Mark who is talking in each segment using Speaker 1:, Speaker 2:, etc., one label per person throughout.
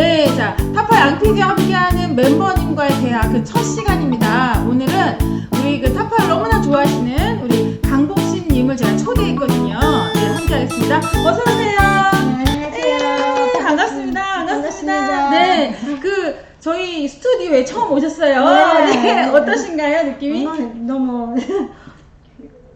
Speaker 1: 네, 자, 타파 양피디와 함께하는 멤버님과의 대화 그 첫 시간입니다. 오늘은 우리 그 타파를 너무나 좋아하시는 우리 강복신님을 제가 초대했거든요. 네, 함께하겠습니다. 어서오세요. 네, 반갑습니다. 반갑습니다.
Speaker 2: 반갑습니다.
Speaker 1: 네, 그, 저희 스튜디오에 처음 오셨어요.
Speaker 2: 네.
Speaker 1: 네, 어떠신가요, 느낌이?
Speaker 2: 너무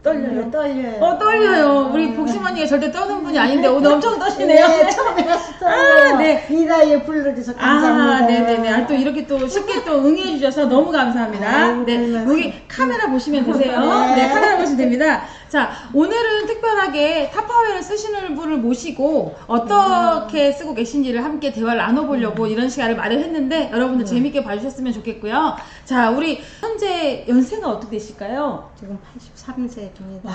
Speaker 2: 떨려요. 떨려요.
Speaker 1: 어, 떨려요. 우리 복심 언니가 절대 떠는 분이 아닌데 오늘 엄청 떠시네요.
Speaker 2: 네, 처음에 가서 떨려요.
Speaker 1: 아, 네.
Speaker 2: 이 나이에 불러줘서 감사합니다.
Speaker 1: 아, 네네네. 아, 또 이렇게 또 쉽게 또 응해주셔서 너무 감사합니다.
Speaker 2: 아유,
Speaker 1: 네,
Speaker 2: 별 말씀.
Speaker 1: 여기 카메라 보시면 되세요.
Speaker 2: 네.
Speaker 1: 네, 카메라 보시면 됩니다. 자, 오늘은 특별하게 타파웨를 쓰시는 분을 모시고 어떻게 쓰고 계신지를 함께 대화를 나눠보려고 이런 시간을 마련했는데 여러분들 재밌게 봐주셨으면 좋겠고요. 자, 우리 현재 연세가 어떻게 되실까요?
Speaker 2: 지금 83세입니다.
Speaker 1: 와,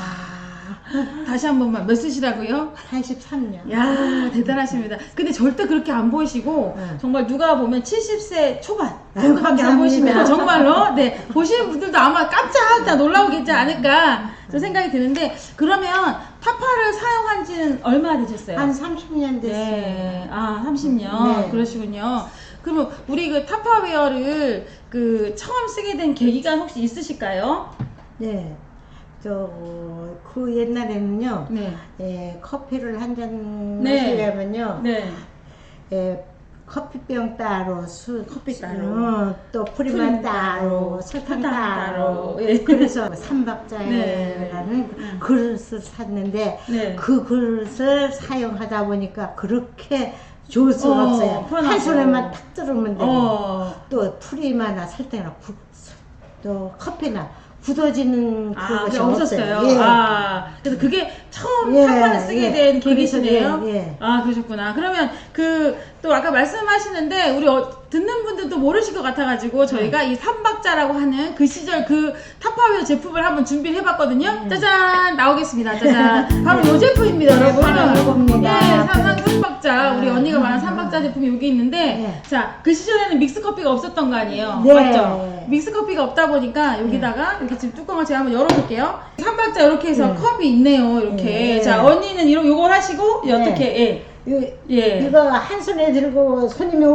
Speaker 1: 다시 한 번만 몇 쓰시라고요?
Speaker 2: 83년.
Speaker 1: 야 대단하십니다. 근데 절대 그렇게 안 보이시고
Speaker 2: 네.
Speaker 1: 정말 누가 보면 70세 초반
Speaker 2: 아유,
Speaker 1: 정도밖에 안. 보이십니다. 정말로 네 보시는 분들도 아마 깜짝 다 놀라우겠지 않을까 저 생각이 드는데 그러면 타파를 사용한 지는 얼마 되셨어요?
Speaker 2: 한 30년 됐어요.
Speaker 1: 네, 아 30년
Speaker 2: 네.
Speaker 1: 그러시군요. 그러면 우리 그 타파웨어를 그 처음 쓰게 된 계기가 혹시 있으실까요?
Speaker 2: 네. 저, 그 옛날에는요,
Speaker 1: 네,
Speaker 2: 예, 커피를 한 잔
Speaker 1: 네.
Speaker 2: 마시려면요,
Speaker 1: 네,
Speaker 2: 예, 커피병 따로, 수,
Speaker 1: 커피 따로.
Speaker 2: 어, 또 프리만 따로,
Speaker 1: 따로,
Speaker 2: 설탕
Speaker 1: 설탕
Speaker 2: 따로.
Speaker 1: 따로. 예.
Speaker 2: 그래서
Speaker 1: 네.
Speaker 2: 삼박자라는
Speaker 1: 음.
Speaker 2: 그릇을 샀는데
Speaker 1: 네.
Speaker 2: 그 그릇을 사용하다 보니까 그렇게 좋을 수가
Speaker 1: 어,
Speaker 2: 없어요.
Speaker 1: 편하고.
Speaker 2: 한 손에만 탁 들으면 되고
Speaker 1: 어.
Speaker 2: 또 프리마나 설탕이나 구- 또 커피나 굳어지는
Speaker 1: 아,
Speaker 2: 그것이
Speaker 1: 그게 없었어요.
Speaker 2: 없어요. 예.
Speaker 1: 아, 그래서 그게 처음
Speaker 2: 예,
Speaker 1: 타파를 쓰게
Speaker 2: 예.
Speaker 1: 된 계기시네요.
Speaker 2: 예, 예.
Speaker 1: 아, 그러셨구나. 그러면 그 또 아까 말씀하시는데 우리 어, 듣는 분들도 모르실 것 같아가지고 저희가 이 삼박자라고 하는 그 시절 그 타파웨어 제품을 한번 준비를 해봤거든요. 짜잔 나오겠습니다. 짜잔 바로 이 제품입니다,
Speaker 2: 네,
Speaker 1: 여러분. 네, 삼상 삼박자 우리
Speaker 2: 아,
Speaker 1: 언니가 말한
Speaker 2: 아,
Speaker 1: 삼박자 제품이 여기 있는데
Speaker 2: 네.
Speaker 1: 자그 시절에는 믹스 커피가 없었던 거 아니에요,
Speaker 2: 네.
Speaker 1: 맞죠? 믹스 커피가 없다 보니까 여기다가 이렇게 지금 뚜껑을 제가 한번 열어볼게요. 삼박자 이렇게 해서
Speaker 2: 네.
Speaker 1: 컵이 있네요. 이렇게.
Speaker 2: 네.
Speaker 1: 자 언니는 이런 요걸 하시고
Speaker 2: 네.
Speaker 1: 어떻게? 예.
Speaker 2: 이-
Speaker 1: 예.
Speaker 2: 이거 한 손에 들고 손님이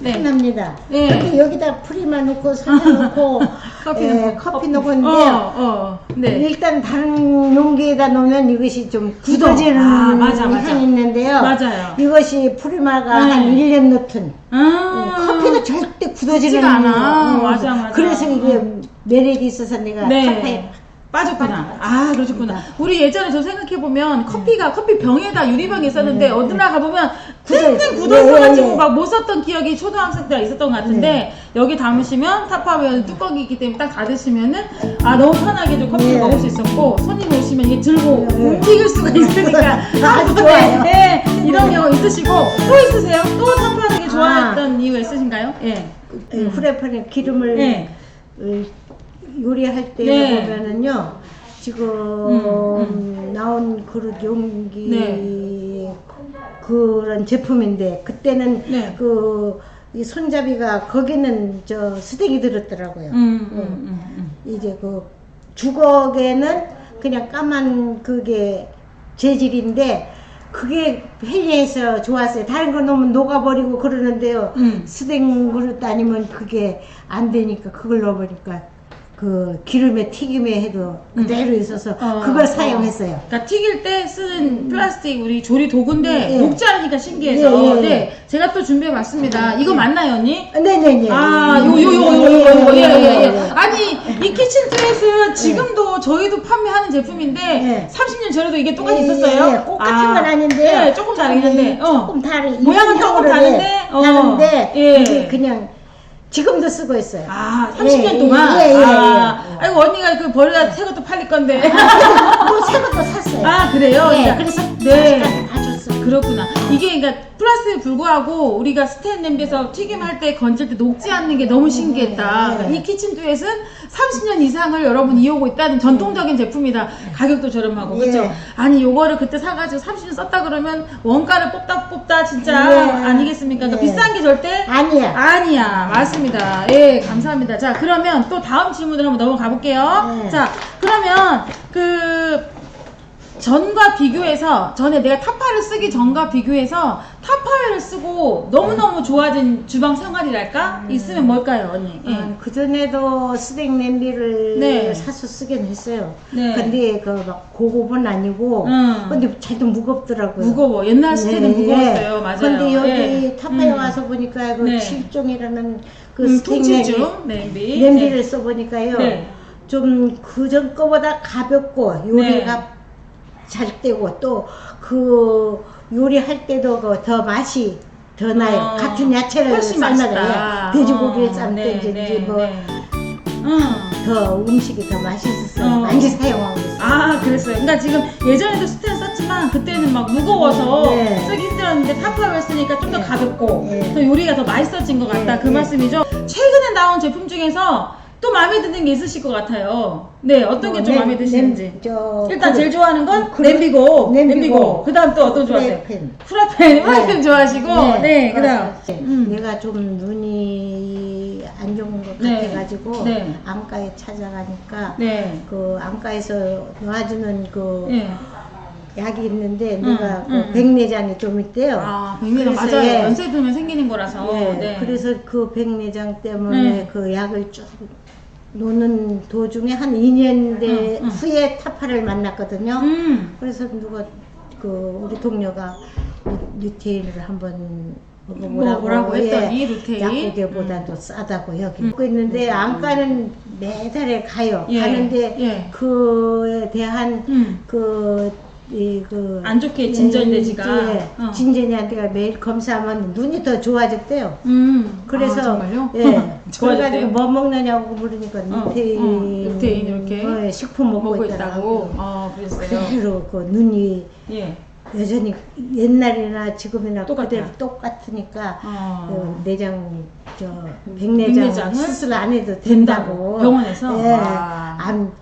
Speaker 1: 네.
Speaker 2: 편합니다.
Speaker 1: 네.
Speaker 2: 근데 여기다 프리마 넣고 설탕 넣고
Speaker 1: 커피
Speaker 2: 예,
Speaker 1: 넣고,
Speaker 2: 커피. 넣고 있는데요.
Speaker 1: 어, 어. 네.
Speaker 2: 일단 다른 용기에다 놓으면 이것이 좀 굳어지는
Speaker 1: 아, 맞아, 맞아.
Speaker 2: 향이 있는데요.
Speaker 1: 맞아요.
Speaker 2: 이것이 프리마가
Speaker 1: 네.
Speaker 2: 한 1년 넣든
Speaker 1: 아.
Speaker 2: 커피는 절대 굳어지는
Speaker 1: 않아.
Speaker 2: 어,
Speaker 1: 맞아, 맞아.
Speaker 2: 그래서 이게 매력이 있어서 내가
Speaker 1: 네.
Speaker 2: 카페에
Speaker 1: 빠졌구나. 아, 그러셨구나.
Speaker 2: 그러니까.
Speaker 1: 우리 예전에 저 생각해보면 커피가 커피 병에다 유리병이 있었는데
Speaker 2: 네.
Speaker 1: 어느 날 가보면
Speaker 2: 굳어
Speaker 1: 땡땡
Speaker 2: 있어요.
Speaker 1: 굳어있어가지고
Speaker 2: 예, 예.
Speaker 1: 막못 썼던 기억이 초등학생 때 있었던 것 같은데
Speaker 2: 네.
Speaker 1: 여기 담으시면 타파웨어는 뚜껑이 있기 때문에 딱 닫으시면은 아 너무 편하게 좀 커피를
Speaker 2: 네.
Speaker 1: 먹을 수 있었고 손님 오시면 이게 들고
Speaker 2: 네.
Speaker 1: 움직일 수가 있으니까
Speaker 2: 아주
Speaker 1: 네,
Speaker 2: 좋아요.
Speaker 1: 네, 이런 경우 있으시고 또 있으세요? 또 타파하는 게 좋아했던 이유가 있으신가요? 예.
Speaker 2: 이 후라이팬에 기름을
Speaker 1: 네.
Speaker 2: 어, 요리할 때
Speaker 1: 네.
Speaker 2: 보면은요 지금
Speaker 1: 음,
Speaker 2: 나온 그릇 용기
Speaker 1: 네.
Speaker 2: 그런 제품인데 그때는
Speaker 1: 네.
Speaker 2: 그이 손잡이가 거기는 저 스틱이 들었더라고요.
Speaker 1: 음, 음, 음, 음.
Speaker 2: 이제 그 주걱에는 그냥 까만 그게 재질인데 그게 편리해서 좋았어요. 다른 거 넣으면 녹아버리고 그러는데요.
Speaker 1: 음.
Speaker 2: 스댕 그릇 아니면 그게 안 되니까 그걸 넣어버리니까 그 기름에 튀김에 해도 그대로 있어서
Speaker 1: 음. 어,
Speaker 2: 그걸
Speaker 1: 어.
Speaker 2: 사용했어요.
Speaker 1: 그러니까 튀길 때 쓰는 플라스틱 우리 조리 도구인데
Speaker 2: 네.
Speaker 1: 녹지 않으니까 신기해서
Speaker 2: 네, 네,
Speaker 1: 네,
Speaker 2: 네.
Speaker 1: 제가 또 준비해 봤습니다. 이거 맞나요, 언니?
Speaker 2: 네네네.
Speaker 1: 아, 요, 요, 요, 요, 요, 요, 예, 예, 예.
Speaker 2: 네.
Speaker 1: 아니, 이 키친 트레스 지금도 저희도 판매하는 제품인데,
Speaker 2: 네.
Speaker 1: 30년 전에도 이게 똑같이
Speaker 2: 예,
Speaker 1: 있었어요?
Speaker 2: 예, 예. 똑같은 건 아닌데요.
Speaker 1: 네, 조금 다르긴 한데, 어.
Speaker 2: 조금 다르.
Speaker 1: 모양은 조금 다른데,
Speaker 2: 네,
Speaker 1: 어.
Speaker 2: 다른데
Speaker 1: 예.
Speaker 2: 이게 그냥 지금도 쓰고 있어요.
Speaker 1: 아, 30년
Speaker 2: 예,
Speaker 1: 동안?
Speaker 2: 예, 예, 예.
Speaker 1: 아, 아이고, 언니가 그 버리다 새 것도 팔릴 건데.
Speaker 2: 뭐 새 것도 샀어요.
Speaker 1: 아, 그래요?
Speaker 2: 예, 그래서
Speaker 1: 네.
Speaker 2: 아직까지.
Speaker 1: 그렇구나. 이게 그러니까 플라스틱에 불구하고 우리가 스텐 냄비에서 튀김할 때 건질 때 녹지 않는 게 너무 신기했다.
Speaker 2: 네.
Speaker 1: 그러니까 이 키친 듀엣은 30년 이상을 여러분 이어오고 있다는 전통적인 제품이다. 가격도 저렴하고 그렇죠?
Speaker 2: 예.
Speaker 1: 아니 요거를 그때 사가지고 30년 썼다 그러면 원가를 뽑다 뽑다 진짜
Speaker 2: 네.
Speaker 1: 아니겠습니까? 그러니까
Speaker 2: 네.
Speaker 1: 비싼 게 절대
Speaker 2: 아니야.
Speaker 1: 아니야 맞습니다 예 감사합니다 자 그러면 또 다음 질문을 한번 넘어가 볼게요
Speaker 2: 네.
Speaker 1: 자 그러면 그 전과 비교해서 전에 내가 타파를 쓰기 전과 비교해서 타파를 쓰고 너무너무 좋아진 주방 생활이랄까 있으면 뭘까요 언니? 예.
Speaker 2: 아, 그전에도 스낵 냄비를
Speaker 1: 네.
Speaker 2: 사서 쓰긴 했어요.
Speaker 1: 네.
Speaker 2: 근데 그 막 고급은 아니고,
Speaker 1: 음.
Speaker 2: 근데 자도 무겁더라고요.
Speaker 1: 무거워 옛날 스테는
Speaker 2: 네,
Speaker 1: 무거웠어요
Speaker 2: 예.
Speaker 1: 맞아요.
Speaker 2: 근데 여기
Speaker 1: 예.
Speaker 2: 타파에
Speaker 1: 음.
Speaker 2: 와서 보니까 그
Speaker 1: 네.
Speaker 2: 칠종이라는 그
Speaker 1: 음,
Speaker 2: 스낵
Speaker 1: 통칠중 냄비
Speaker 2: 냄비를 써보니까요.
Speaker 1: 네.
Speaker 2: 좀 그전 거보다 가볍고 요리가
Speaker 1: 네.
Speaker 2: 잘 되고 또 그 요리할 때도 그더 맛이 더 나요.
Speaker 1: 어,
Speaker 2: 같은 야채를
Speaker 1: 훨씬
Speaker 2: 삶아도
Speaker 1: 맛있다.
Speaker 2: 예. 돼지고기를
Speaker 1: 어,
Speaker 2: 삶든지
Speaker 1: 네,
Speaker 2: 뭐
Speaker 1: 네. 음.
Speaker 2: 더 음식이 더 맛있었어요.
Speaker 1: 어.
Speaker 2: 많이 사용하고 있어요.
Speaker 1: 아 그랬어요. 그러니까 지금 예전에도 스텐 썼지만 그때는 막 무거워서
Speaker 2: 네.
Speaker 1: 쓰기 힘들었는데 타파를 쓰니까 좀 더
Speaker 2: 네.
Speaker 1: 가볍고
Speaker 2: 네.
Speaker 1: 더 요리가 더 맛있어진 것 같다
Speaker 2: 네.
Speaker 1: 그
Speaker 2: 네.
Speaker 1: 말씀이죠. 최근에 나온 제품 중에서 또 마음에 드는 게 있으실 것 같아요. 네 어떤 게좀
Speaker 2: 어,
Speaker 1: 마음에
Speaker 2: 냄-
Speaker 1: 드시는지.
Speaker 2: 냄- 저
Speaker 1: 일단
Speaker 2: 그릇-
Speaker 1: 제일 좋아하는 건
Speaker 2: 그릇-
Speaker 1: 냄비고,
Speaker 2: 냄비고.
Speaker 1: 냄비고. 그다음 또 어떤 좋아하세요?
Speaker 2: 프라이팬.
Speaker 1: 프라이팬, 프라이팬 좋아하시고, 네, 그다음.
Speaker 2: 네.
Speaker 1: 음.
Speaker 2: 내가 좀 눈이 안 좋은 것
Speaker 1: 네.
Speaker 2: 같아가지고
Speaker 1: 네.
Speaker 2: 안과에 찾아가니까
Speaker 1: 네.
Speaker 2: 그 안과에서 놔주는 그
Speaker 1: 네.
Speaker 2: 약이 있는데
Speaker 1: 음,
Speaker 2: 내가 그
Speaker 1: 음.
Speaker 2: 백내장이 좀 있대요.
Speaker 1: 아, 백내장
Speaker 2: 그래서
Speaker 1: 맞아요.
Speaker 2: 예.
Speaker 1: 연세 들면 생기는 거라서.
Speaker 2: 예,
Speaker 1: 네.
Speaker 2: 그래서 그 백내장 때문에
Speaker 1: 네.
Speaker 2: 그 약을 쭉 놓는 도중에 한 2년 대
Speaker 1: 음, 음.
Speaker 2: 후에 타파를 만났거든요.
Speaker 1: 음.
Speaker 2: 그래서 누가 그 우리 동료가 루- 루테인을 한번 먹어보라고
Speaker 1: 먹어보라고 했더니
Speaker 2: 예,
Speaker 1: 루테인.
Speaker 2: 약국에보다도 싸다고 여기 먹고 있는데 안과는 매달에 가요.
Speaker 1: 예,
Speaker 2: 가는데
Speaker 1: 예.
Speaker 2: 그에 대한
Speaker 1: 음.
Speaker 2: 그, 이, 그.
Speaker 1: 안 좋게
Speaker 2: 예,
Speaker 1: 되지가.
Speaker 2: 예,
Speaker 1: 어.
Speaker 2: 진전이한테가 매일 검사하면 눈이 더 좋아졌대요.
Speaker 1: 음.
Speaker 2: 그래서.
Speaker 1: 아, 정말요?
Speaker 2: 예. 그래가지고
Speaker 1: 좋아졌대요.
Speaker 2: 뭐 먹느냐고 물으니까
Speaker 1: 어,
Speaker 2: 루테인.
Speaker 1: 어, 루테인 이렇게
Speaker 2: 어, 식품 먹고,
Speaker 1: 먹고
Speaker 2: 있다고.
Speaker 1: 있다고. 어, 그랬어요.
Speaker 2: 그대로 그 눈이
Speaker 1: 예.
Speaker 2: 여전히 옛날이나 지금이나
Speaker 1: 똑같아요.
Speaker 2: 그대로 똑같으니까
Speaker 1: 어.
Speaker 2: 그 내장 저 백내장
Speaker 1: 백내장을
Speaker 2: 수술 안 해도
Speaker 1: 된다고. 병원에서?
Speaker 2: 예.
Speaker 1: 와.
Speaker 2: 안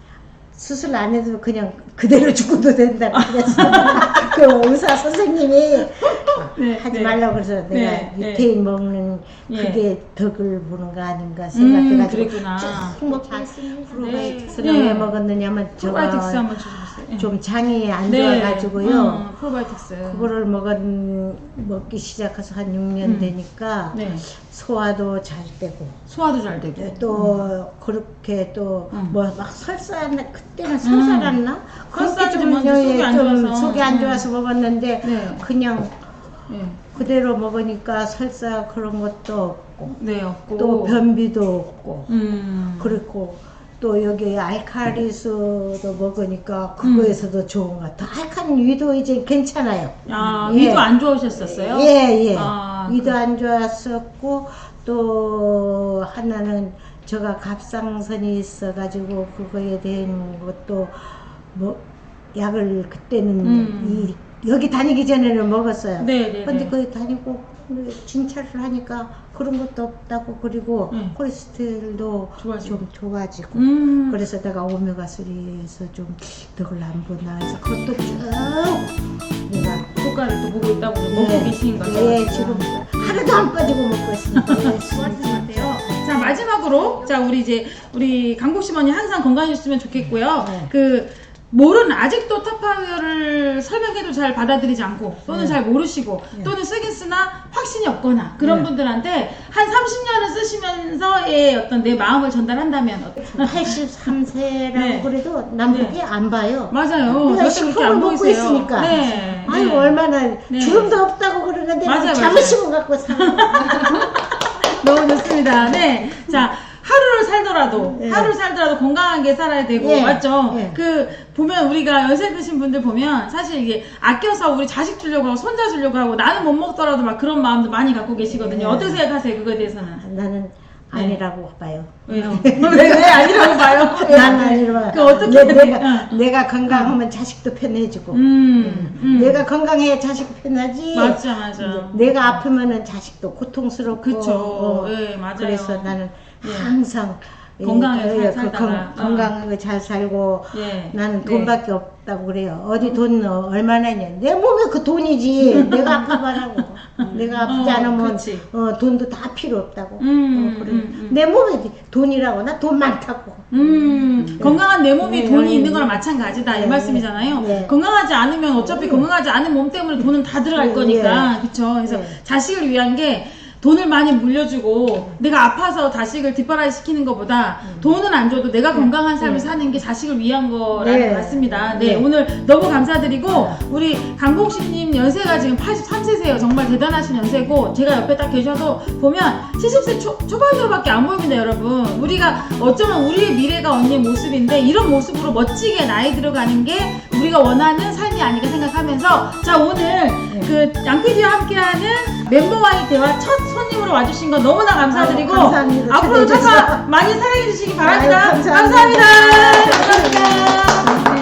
Speaker 2: 수술 안 해도 그냥 그대로 죽어도 된다고 그랬어. 그 의사 선생님이
Speaker 1: 네,
Speaker 2: 하지
Speaker 1: 네.
Speaker 2: 말라고 그래서 내가
Speaker 1: 네, 네.
Speaker 2: 유태인 먹는
Speaker 1: 예.
Speaker 2: 그게 덕을 보는 거 아닌가
Speaker 1: 음,
Speaker 2: 생각해가지고
Speaker 1: 그랬구나.
Speaker 2: 쭉 먹고 프로바이틱스를
Speaker 1: 네.
Speaker 2: 왜 먹었느냐면
Speaker 1: 프로바이틱스
Speaker 2: 제가
Speaker 1: 한번 주셔보세요. 예.
Speaker 2: 좀 장이 안
Speaker 1: 네.
Speaker 2: 좋아가지고요.
Speaker 1: 음, 프로바이틱스.
Speaker 2: 그거를 먹은 먹기 시작해서 한 6년
Speaker 1: 음.
Speaker 2: 되니까
Speaker 1: 네.
Speaker 2: 소화도 잘 되고
Speaker 1: 소화도 잘 되고.
Speaker 2: 또 그렇게 또
Speaker 1: 음.
Speaker 2: 뭐 막 설사했나 그때는 설사랐나 그렇게
Speaker 1: 설사하지만
Speaker 2: 좀,
Speaker 1: 속이
Speaker 2: 예, 안좀
Speaker 1: 좋아서.
Speaker 2: 속이 안
Speaker 1: 음.
Speaker 2: 좋아서 먹었는데
Speaker 1: 네.
Speaker 2: 그냥
Speaker 1: 예.
Speaker 2: 그대로 먹으니까 설사 그런 것도 없고
Speaker 1: 네, 없고.
Speaker 2: 또 변비도 없고
Speaker 1: 음.
Speaker 2: 그렇고 또 여기 알카리수도 먹으니까 그거에서도 좋은 것 같아. 알칼리 위도 이제 괜찮아요.
Speaker 1: 아,
Speaker 2: 예.
Speaker 1: 위도 안 좋으셨었어요?
Speaker 2: 예, 예.
Speaker 1: 아,
Speaker 2: 위도 안 좋았었고 또 하나는 제가 갑상선이 있어가지고 그거에 대한 것도 뭐 약을 그때는
Speaker 1: 음.
Speaker 2: 이 여기 다니기 전에는 먹었어요.
Speaker 1: 네, 네.
Speaker 2: 근데
Speaker 1: 네.
Speaker 2: 거기 다니고 진찰을 하니까 그런 것도 없다고 그리고
Speaker 1: 네.
Speaker 2: 콜레스테롤도
Speaker 1: 좋아지고.
Speaker 2: 좀 좋아지고
Speaker 1: 음.
Speaker 2: 그래서 내가 오메가 3에서 좀 덕을 안 보나 해서 그것도 쭉 내가
Speaker 1: 효과를 또 보고 있다고
Speaker 2: 예,
Speaker 1: 먹고 계신 거죠?
Speaker 2: 예, 지금 하나도 안 빠지고 먹고 있습니다. 예,
Speaker 1: 수고하신 것 같아요. 자 마지막으로 자 우리 이제 우리 강국 시머니 항상 건강해주시면 좋겠고요.
Speaker 2: 네.
Speaker 1: 그 모르는 아직도 타파웨어를 설명해도 잘 받아들이지 않고 또는
Speaker 2: 네.
Speaker 1: 잘 모르시고
Speaker 2: 네.
Speaker 1: 또는 쓰긴 쓰나 확신이 없거나 그런
Speaker 2: 네.
Speaker 1: 분들한테 한 30년을 쓰시면서의 어떤 내 마음을 전달한다면 어때?
Speaker 2: 83세라고
Speaker 1: 네.
Speaker 2: 그래도 남북이
Speaker 1: 네.
Speaker 2: 안 봐요.
Speaker 1: 맞아요.
Speaker 2: 내가
Speaker 1: 절대 그렇게 안
Speaker 2: 식품을 먹고
Speaker 1: 보이세요.
Speaker 2: 있으니까.
Speaker 1: 네.
Speaker 2: 아유
Speaker 1: 네.
Speaker 2: 얼마나
Speaker 1: 네.
Speaker 2: 주름도 없다고 그러는데
Speaker 1: 맞아요,
Speaker 2: 자부심을 갖고 살아.
Speaker 1: 너무 좋습니다. 네. 자, 살더라도,
Speaker 2: 예.
Speaker 1: 하루를 살더라도 건강하게 살아야 되고,
Speaker 2: 예.
Speaker 1: 맞죠?
Speaker 2: 예.
Speaker 1: 그, 보면 우리가 연세 드신 분들 보면 사실 이게 아껴서 우리 자식 주려고 하고, 손자 주려고 하고, 나는 못 먹더라도 막 그런 마음도 많이 갖고 계시거든요.
Speaker 2: 예.
Speaker 1: 어떻게 생각하세요? 그거에 대해서는?
Speaker 2: 나는 아니라고 봐요.
Speaker 1: 왜요? 왜, 왜 아니라고 봐요?
Speaker 2: 난 아니라고.
Speaker 1: 그 어떻게
Speaker 2: 내,
Speaker 1: 돼?
Speaker 2: 내가 내가 건강하면 자식도 편해지고.
Speaker 1: 음, 음.
Speaker 2: 내가 건강해야 자식 편하지.
Speaker 1: 맞아, 맞아.
Speaker 2: 내가 아프면은 자식도 고통스럽고.
Speaker 1: 그쵸.
Speaker 2: 어,
Speaker 1: 예, 맞아요.
Speaker 2: 그래서 나는
Speaker 1: 예.
Speaker 2: 항상 예,
Speaker 1: 건강하게
Speaker 2: 예,
Speaker 1: 살-
Speaker 2: 그
Speaker 1: 살다가.
Speaker 2: 건-
Speaker 1: 어.
Speaker 2: 건강하게 잘 살고
Speaker 1: 예.
Speaker 2: 나는
Speaker 1: 네.
Speaker 2: 돈밖에 없다고 그래요. 어디 돈 어, 얼마나 있냐. 내 몸에 그 돈이지. 내가 아프만 하고. 내가 아프지
Speaker 1: 어,
Speaker 2: 않으면. 어, 돈도 다 필요 없다고.
Speaker 1: 음,
Speaker 2: 어, 그래.
Speaker 1: 음, 음.
Speaker 2: 내 몸에 돈이라고. 나 돈 많다고.
Speaker 1: 음, 건강한 내 몸이
Speaker 2: 네,
Speaker 1: 돈이
Speaker 2: 네,
Speaker 1: 있는 거랑
Speaker 2: 네.
Speaker 1: 마찬가지다 이
Speaker 2: 네,
Speaker 1: 말씀이잖아요.
Speaker 2: 네.
Speaker 1: 건강하지 않으면 어차피
Speaker 2: 네.
Speaker 1: 건강하지 않은 몸 때문에 돈은 다 들어갈
Speaker 2: 네,
Speaker 1: 거니까 그쵸? 그래서
Speaker 2: 네.
Speaker 1: 자식을 위한 게 돈을 많이 물려주고 내가 아파서 자식을 뒷바라지 시키는 것보다 돈은 안 줘도 내가 건강한 삶을 사는 게 자식을 위한 거라는
Speaker 2: 네.
Speaker 1: 것 같습니다. 네,
Speaker 2: 네.
Speaker 1: 오늘 너무 감사드리고 우리 강복식님 연세가 지금 83세세요. 정말 대단하신 연세고 제가 옆에 딱 계셔도 보면 70세 초, 초반으로밖에 안 보입니다, 여러분. 우리가 어쩌면 우리의 미래가 언니의 모습인데 이런 모습으로 멋지게 나이 들어가는 게 우리가 원하는 삶이 아닐까 생각하면서 자 오늘 그 양PD와 함께하는 멤버와의 대화 첫 손님으로 와주신 거 너무나 감사드리고
Speaker 2: 아유, 감사합니다.
Speaker 1: 앞으로
Speaker 2: 초대해
Speaker 1: 타파 많이 사랑해 주시기 바랍니다.
Speaker 2: 아유, 감사합니다.
Speaker 1: 감사합니다. 감사합니다.